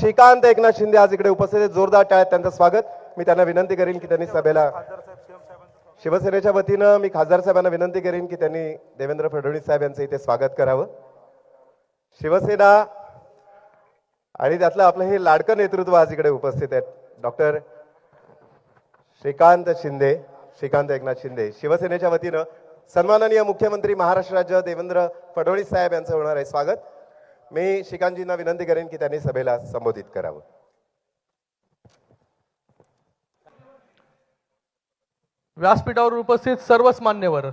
श्रीकांत एकनाथ शिंदे आज इकडे उपस्थित आहेत. जोरदार टाळ्यात त्यांचं स्वागत. मी त्यांना विनंती करेन की त्यांनी सभेला शिवसेनेच्या वतीनं मी खासदार साहेबांना विनंती करेन की त्यांनी देवेंद्र फडणवीस साहेब यांचं इथे स्वागत करावं. शिवसेना आणि त्यातलं आपलं हे लाडकं नेतृत्व आज इकडे उपस्थित आहेत. डॉक्टर श्रीकांत शिंदे श्रीकांत एकनाथ शिंदे. शिवसेनेच्या वतीनं सन्माननीय मुख्यमंत्री महाराष्ट्र राज्य देवेंद्र फडणवीस साहेब यांचं होणार आहे स्वागत. मी श्रीकांतजींना विनंती करेन की त्यांनी सभेला संबोधित करावं. व्यासपीठावर उपस्थित सर्वच मान्यवर.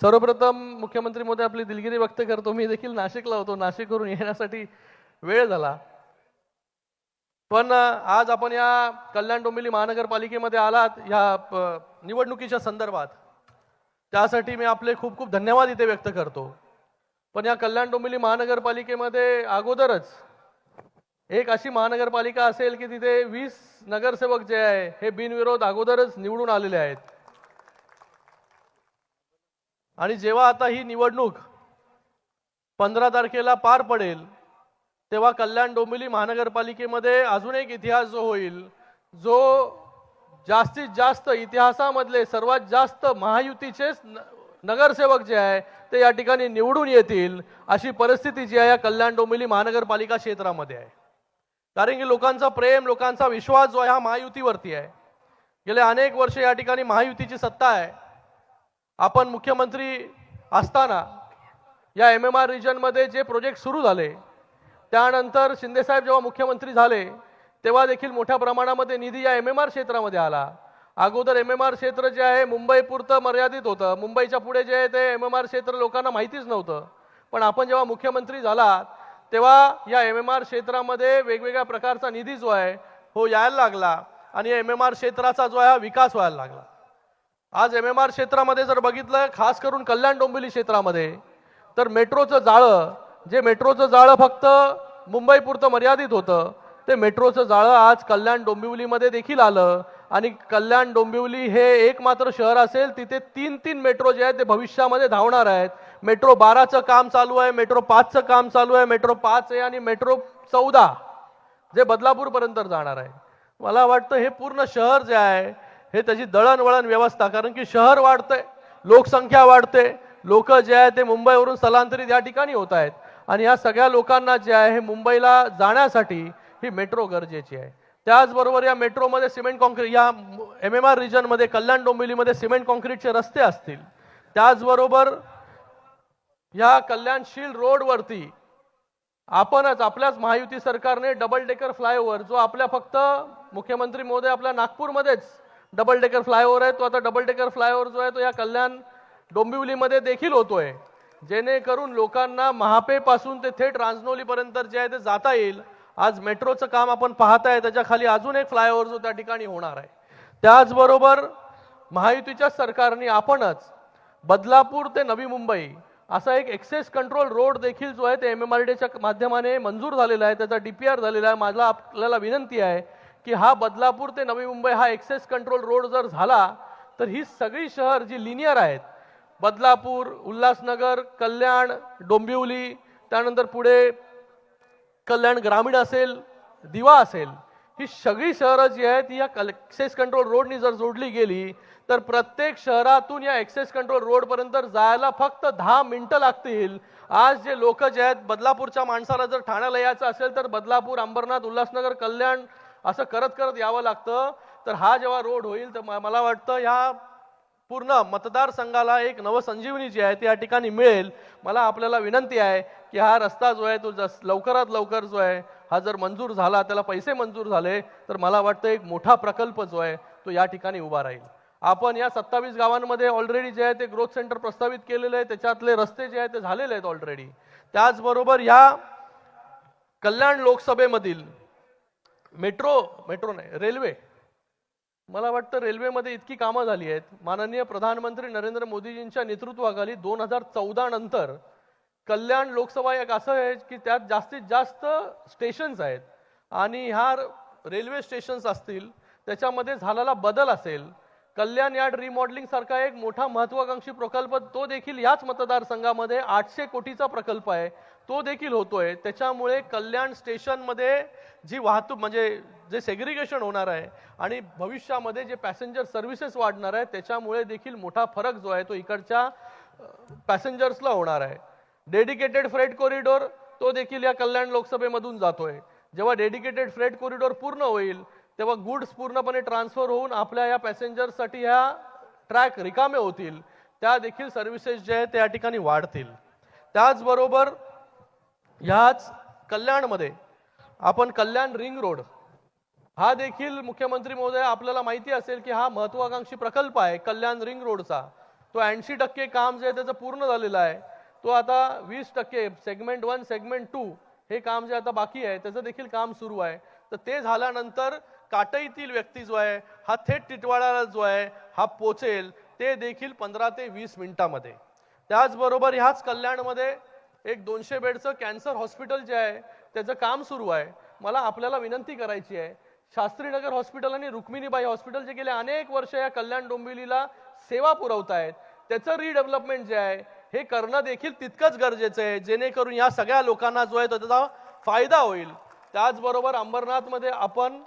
सर्वप्रथम मुख्यमंत्री मोदी आपली दिलगिरी व्यक्त करतो मी देखील नाशिकला होतो. नाशिकवरून येण्यासाठी वेळ झाला. पण आज आपण या कल्याण डोंबिवली महानगरपालिकेमध्ये आलात या निवडणुकीच्या संदर्भात. त्यासाठी मी आपले खूप खूप धन्यवाद इथे व्यक्त करतो. पण या कल्याण डोंबिवली महानगरपालिकेमध्ये अगोदरच एक अशी महानगरपालिका असेल की तिथे वीस नगरसेवक जे आहे हे बिनविरोध अगोदरच निवडून आलेले आहेत. आणि जेव्हा आता ही निवडणूक पंधरा तारखेला पार पडेल तेव्हा कल्याण डोंबिवली महानगरपालिकेमध्ये अजून एक इतिहास जो होईल जो जास्तीत जास्त इतिहासामधले सर्वात जास्त महायुतीचेच न- नगरसेवक जे आहे ते या ठिकाणी निवडून येतील अशी परिस्थिती जी आहे या कल्याण डोंबिवली महानगरपालिका क्षेत्रामध्ये आहे. कारण की लोकांचा प्रेम लोकांचा विश्वास जो आहे हा महायुतीवरती आहे. गेले अनेक वर्ष या ठिकाणी महायुतीची सत्ता आहे. आपण मुख्यमंत्री असताना या एम एम आर रिजनमध्ये जे प्रोजेक्ट सुरू झाले त्यानंतर शिंदेसाहेब जेव्हा मुख्यमंत्री झाले तेव्हा देखील मोठ्या प्रमाणामध्ये निधी या एम एम आर क्षेत्रामध्ये आला. अगोदर एम एम आर क्षेत्र जे आहे मुंबईपुरतं मर्यादित होतं. मुंबईच्या पुढे जे आहे ते एम एम आर क्षेत्र लोकांना माहितीच नव्हतं. पण आपण जेव्हा मुख्यमंत्री झालात तेव्हा या एम एम आर क्षेत्रामध्ये वेगवेगळ्या प्रकारचा निधी जो आहे हो यायला लागला. आणि एम एम आर क्षेत्राचा जो आहे हा विकास व्हायला लागला. आज एम एम आर क्षेत्रामध्ये जर बघितलं खास करून कल्याण डोंबिवली क्षेत्रामध्ये तर मेट्रोचं जाळं जे मेट्रोचं जाळं फक्त मुंबईपुरतं मर्यादित होतं ते मेट्रोचं जाळं आज कल्याण डोंबिवलीमध्ये देखील आलं. आणि कल्याण डोंबिवली हे एकमात्र शहर असेल तिथे तीन तीन मेट्रो जे आहेत ते भविष्यामध्ये धावणार आहेत. मेट्रो बाराचं काम चालू आहे मेट्रो पाचचं काम चालू आहे मेट्रो पाच आहे आणि मेट्रो चौदा जे बदलापूरपर्यंत जाणार आहे. मला वाटतं हे पूर्ण शहर जे आहे हे त्याची दळणवळण व्यवस्था कारण की शहर वाढतंय लोकसंख्या वाढते लोक जे आहे ते मुंबईवरून स्थलांतरित या ठिकाणी होत आहेत. आणि या सगळ्या लोकांना जे आहे हे मुंबईला जाण्यासाठी ही मेट्रो गरजेची आहे. त्याचबरोबर या मेट्रोमध्ये सिमेंट कॉन्क्रीट या एम एम आर रिजनमध्ये कल्याण डोंबिवलीमध्ये सिमेंट कॉन्क्रीटचे रस्ते असतील. त्याचबरोबर या कल्याणशील रोडवरती आपणच आपल्याच महायुती सरकारने डबल डेकर फ्लायओव्हर जो आपल्या फक्त मुख्यमंत्री मोदी आपल्या नागपूरमध्येच डबल डेकर फ्लायओव्हर आहे तो आता डबल डेकर फ्लायओव्हर जो आहे तो या कल्याण डोंबिवलीमध्ये देखील होतोय. जेणेकरून लोकांना महापेपासून ते थेट रांजनोलीपर्यंत जे आहे ते जाता येईल. आज मेट्रोचं काम आपण पाहताय त्याच्याखाली अजून एक फ्लायओव्हर जो त्या ठिकाणी होणार आहे. त्याचबरोबर महायुतीच्या सरकारने आपणच बदलापूर ते नवी मुंबई असा एक एक्सेस कंट्रोल रोड देखील जो आहे ते एम एम आर डीच्या माध्यमाने मंजूर झालेला आहे त्याचा डी पी आर झालेला आहे. माझा आपल्याला विनंती आहे की हा बदलापूर ते नवी मुंबई हा एक्सेस कंट्रोल रोड जर झाला तर ही सगळी शहर जी लिनियर आहेत बदलापूर उल्हासनगर कल्याण डोंबिवली त्यानंतर पुढे कल्याण ग्रामीण असेल दिवा असेल ही सगळी शहरं जी आहेत ती या एक्सेस कंट्रोल रोडनी जर जोडली गेली तर प्रत्येक शहरातून या एक्सेस कंट्रोल रोडपर्यंत जायला फक्त दहा मिनटं लागतील. आज जे लोक जे आहेत बदलापूरच्या माणसाला जर ठाण्याला यायचं असेल तर बदलापूर अंबरनाथ उल्हासनगर कल्याण असं करत करत यावं लागतं. तर हा जेव्हा रोड होईल तर म- मला वाटतं ह्या पूर्ण मतदारसंघाला एक नवसंजीवनी जी आहे ती या ठिकाणी मिळेल. मला आपल्याला विनंती आहे की हा रस्ता जो आहे तो जस लवकरात लवकर जो आहे हा जर मंजूर झाला त्याला पैसे मंजूर झाले तर मला वाटतं एक मोठा प्रकल्प जो आहे तो या ठिकाणी उभा राहील. आपण या सत्तावीस गावांमध्ये ऑलरेडी जे आहे ते ग्रोथ सेंटर प्रस्तावित केलेलं आहे त्याच्यातले रस्ते जे आहेत ते झालेले आहेत ऑलरेडी त्याचबरोबर या कल्याण लोकसभेमधील मेट्रो मेट्रो नाही रेल्वे मला वाटतं रेल्वेमध्ये इतकी कामं झाली आहेत. माननीय प्रधानमंत्री नरेंद्र मोदीजींच्या नेतृत्वाखाली दोन हजार चौदा नंतर कल्याण लोकसभा एक असं आहे की त्यात जास्तीत जास्त स्टेशन्स आहेत. आणि ह्या रेल्वे स्टेशन्स असतील त्याच्यामध्ये झालेला बदल असेल कल्याण यार्ड रिमॉडेलिंग सारखा एक मोठा महत्वाकांक्षी प्रकल्प तो देखील याच मतदारसंघामध्ये आठशे कोटीचा प्रकल्प आहे. तो देखील होतोय. त्याच्यामुळे कल्याण स्टेशनमध्ये जी वाहतूक म्हणजे जे सेग्रिगेशन होणार आहे आणि भविष्यामध्ये जे पॅसेंजर सर्व्हिसेस वाढणार आहे त्याच्यामुळे देखील मोठा फरक जो आहे तो इकडच्या पॅसेंजर्सला होणार आहे. डेडिकेटेड फ्रेट कॉरिडॉर तो देखील या कल्याण लोकसभेमधून जातोय. जेव्हा डेडिकेटेड फ्रेट कॉरिडॉर पूर्ण होईल तेव्हा गुड्स पूर्णपणे ट्रान्सफर होऊन आपल्या या पॅसेंजर्ससाठी ह्या ट्रॅक रिकामे होतील. त्या देखील सर्व्हिसेस जे आहेत त्या ठिकाणी वाढतील. त्याचबरोबर ह्याच कल्याणमध्ये आपण कल्याण रिंग रोड हा देखील मुख्यमंत्री महोदय आपल्याला माहिती असेल की हा महत्वाकांक्षी प्रकल्प आहे कल्याण रिंग रोडचा. तो ऐंशी टक्के काम जे आहे त्याचं पूर्ण झालेलं आहे. तो आता वीस टक्के सेगमेंट वन सेगमेंट टू हे काम जे आता बाकी आहे त्याचं देखील काम सुरू आहे. तर ते झाल्यानंतर काटईतील व्यक्ती जो आहे हा थेट टिटवाळ्याला जो आहे हा पोचेल ते देखील पंधरा ते वीस मिनिटामध्ये. त्याचबरोबर ह्याच कल्याणमध्ये एक दोनशे बेडचं कॅन्सर हॉस्पिटल जे आहे त्याचं काम सुरू आहे. मला आपल्याला विनंती करायची आहे शास्त्रीनगर हॉस्पिटल आणि रुक्मिणीबाई हॉस्पिटल जे गेले अनेक वर्ष या कल्याण डोंबिवलीला सेवा पुरवत आहेत त्याचं रिडेव्हलपमेंट जे आहे हे करणं देखील तितकंच गरजेचं आहे जेणेकरून या सगळ्या लोकांना जो आहे तो त्याचा फायदा होईल. त्याचबरोबर अंबरनाथमध्ये आपण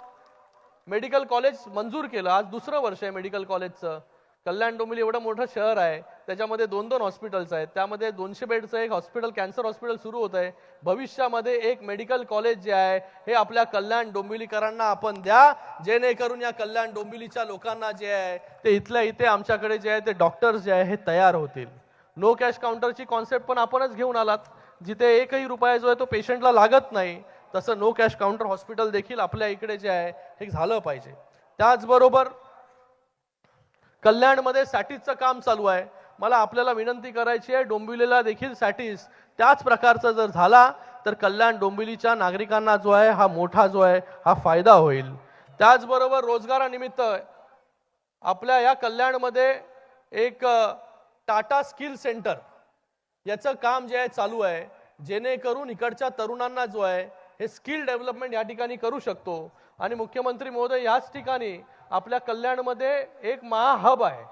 मेडिकल कॉलेज मंजूर केलं. आज दुसरं वर्ष आहे मेडिकल कॉलेजचं. कल्याण डोंबिवली एवढं मोठं शहर आहे. त्याच्यामध्ये दोन दोन हॉस्पिटल्स आहेत. त्यामध्ये दोनशे बेडचं एक हॉस्पिटल कॅन्सर हॉस्पिटल सुरू होत आहे. भविष्यामध्ये एक मेडिकल कॉलेज जे आहे हे आपल्या कल्याण डोंबिवलीकरांना आपण द्या. जेणेकरून या कल्याण डोंबिवलीच्या लोकांना जे आहे ते इथल्या इथे आमच्याकडे जे आहे ते डॉक्टर्स जे आहे हे तयार होतील. नो कॅश काउंटरची कॉन्सेप्ट पण आपणच घेऊन आलात. जिथे एकही रुपया जो आहे तो पेशंटला लागत नाही. तसं नो कॅश काउंटर हॉस्पिटल देखील आपल्या इकडे जे आहे हे झालं पाहिजे. त्याचबरोबर कल्याणमध्ये सॅटिसचं काम चालू आहे. मला आपल्याला विनंती करायची आहे डोंबिवलीला देखील सॅटिस त्याच प्रकारचा जर झाला तर कल्याण डोंबिवलीच्या नागरिकांना जो आहे हा मोठा जो आहे हा फायदा होईल. त्याचबरोबर रोजगारानिमित्त आपल्या या कल्याणमध्ये एक टाटा स्किल सेंटर याचं काम जे आहे चालू आहे. जेणेकरून इकडच्या तरुणांना जो आहे हे स्किल डेव्हलपमेंट या ठिकाणी करू शकतो. आणि मुख्यमंत्री महोदय याच ठिकाणी आपल्या कल्याणमध्ये एक महाहब आहे.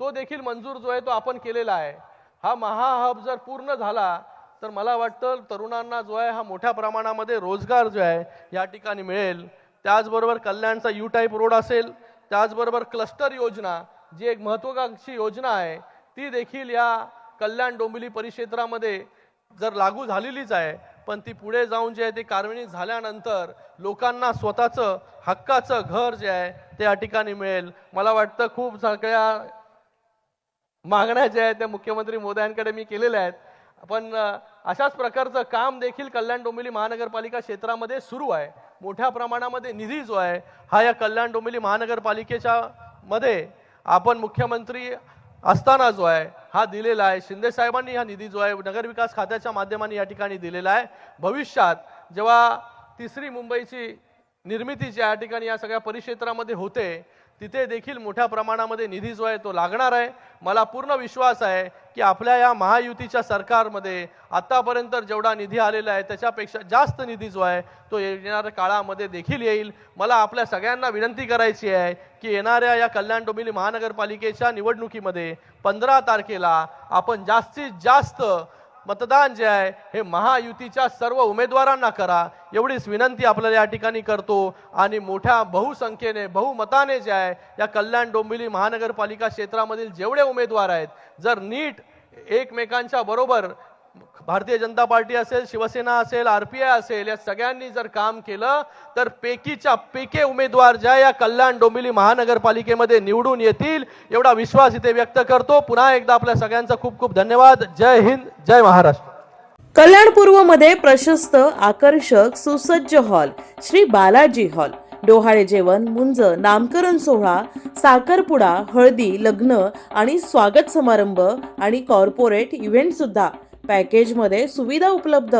तो देखील मंजूर जो आहे तो आपण केलेला आहे. हा महाहब जर पूर्ण झाला तर मला वाटतं तरुणांना जो आहे हा मोठ्या प्रमाणामध्ये रोजगार जो आहे या ठिकाणी मिळेल. त्याचबरोबर कल्याणचा यू टाईप रोड असेल त्याचबरोबर क्लस्टर योजना जी एक महत्त्वाकांक्षी योजना आहे ती देखील या कल्याण डोंबिवली परिक्षेत्रामध्ये जर लागू झालेलीच आहे पण ती पुढे जाऊन जे आहे ते कार्यान्वित झाल्यानंतर लोकांना स्वतःचं हक्काचं घर जे आहे ते या ठिकाणी मिळेल. मला वाटतं खूप सगळ्या मागण्या ज्या आहेत त्या मुख्यमंत्री मोदयांकडे मी केलेल्या आहेत. पण अशाच प्रकारचं काम देखील कल्याण डोंबिवली महानगरपालिका क्षेत्रामध्ये सुरू आहे. मोठ्या प्रमाणामध्ये निधी जो आहे हा या कल्याण डोंबिवली महानगरपालिकेच्या मध्ये आपण मुख्यमंत्री असताना जो आहे हा दिलेला आहे. शिंदे साहेबांनी हा निधी जो आहे नगरविकास खात्याच्या माध्यमाने या ठिकाणी दिलेला आहे. भविष्यात जेव्हा तिसरी मुंबईची निर्मिती जी या ठिकाणी या सगळ्या परिक्षेत्रामध्ये होते तिथे देखील मोठ्या प्रमाणामध्ये निधी जो आहे तो लागणार आहे. मला पूर्ण विश्वास आहे की आपल्या या महायुतीच्या सरकारमध्ये आतापर्यंत जेवढा निधी आलेला आहे त्याच्यापेक्षा जास्त निधी जो आहे तो येणाऱ्या काळामध्ये देखील येईल. मला आपल्या सगळ्यांना विनंती करायची आहे की येणाऱ्या या कल्याण डोंबिवली महानगरपालिकेच्या निवडणुकीमध्ये पंधरा तारखेला आपण जास्तीत जास्त मतदान जे आहे हे महायुतीच्या सर्व उमेदवारांना करा. एवढीच विनंती आपल्याला या ठिकाणी करतो. आणि मोठ्या बहुसंख्येने बहुमताने जे आहे या कल्याण डोंबिवली महानगरपालिका क्षेत्रामधील जेवढे उमेदवार आहेत जर नीट एकमेकांच्या बरोबर भारतीय जनता पार्टी असेल शिवसेना असेल आर पी आय असेल या सगळ्यांनी जर काम केलं तर पेकीच्या पेके उमेदवार ज्या या कल्याण डोंबिवली महानगरपालिकेमध्ये निवडून येतील एवढा विश्वास इथे व्यक्त करतो. पुन्हा एकदा आपल्या सगळ्यांचा खूप खूप धन्यवाद. जय हिंद जय महाराष्ट्र. कल्याण पूर्वमध्ये प्रशस्त आकर्षक सुसज्ज हॉल श्री बालाजी हॉल. डोहाळे जेवण मुंज नामकरण सोहळा साखरपुडा हळदी लग्न आणि स्वागत समारंभ आणि कॉर्पोरेट इव्हेंट सुद्धा. पॅकेजमध्ये सुविधा उपलब्ध